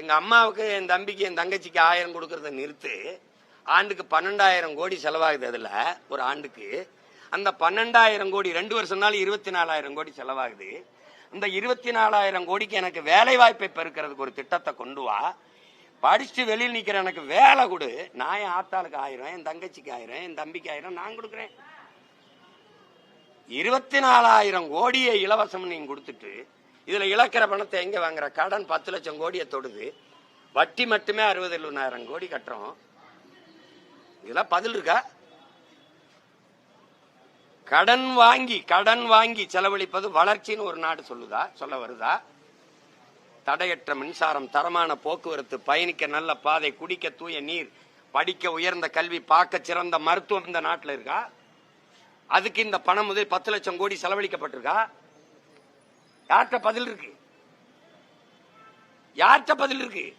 எங்க அம்மாவுக்கு என் தம்பிக்கு என் தங்கச்சிக்கு ஆயிரம் கொடுக்கறத நிறுத்து ஆண்டுக்கு பன்னெண்டாயிரம் கோடி செலவாகுது அதுல ஒரு ஆண்டுக்கு. அந்த பன்னெண்டாயிரம் கோடி ரெண்டு வருஷம்னாலும் இருபத்தி நாலாயிரம் கோடி செலவாகுது. இந்த இருபத்தி நாலாயிரம் கோடிக்கு எனக்கு வேலை வாய்ப்பை பெருக்கிறதுக்கு ஒரு திட்டத்தை கொண்டு வா. படிச்சுட்டு வெளியில் நிக்கிற எனக்கு வேலை கொடு. நான் என் ஆத்தாளுக்கு ஆயிரம் என் தங்கச்சிக்கு ஆயிரம் என் தம்பிக்கு ஆயிரம் நான் கொடுக்குறேன். இருபத்தி நாலாயிரம் கோடியை இலவசம் நீங்க கொடுத்துட்டு இதுல இழக்கிற பணத்தை எங்க வாங்குற? கடன் பத்து லட்சம் கோடியை தொடுது. வட்டி மட்டுமே அறுபது எழுபதாயிரம் கோடி கட்டுறோம். இதெல்லாம் பதில் இருக்கா? கடன் வாங்கி கடன் வாங்கி செலவழிப்பது வளர்ச்சின்னு ஒரு நாடு சொல்லுதா? சொல்ல வருதா? தடையற்ற மின்சாரம் தரமான போக்குவரத்து பயணிக்க நல்ல பாதை குடிக்க தூய நீர் படிக்க உயர்ந்த கல்வி பார்க்க சிறந்த மருத்துவம் இந்த நாட்டில் இருக்கா? அதுக்கு இந்த பணம் முதல் பத்து லட்சம் கோடி செலவழிக்கப்பட்டிருக்கா? யார்கிட்ட பதில் இருக்கு? யார்கிட்ட பதில் இருக்கு?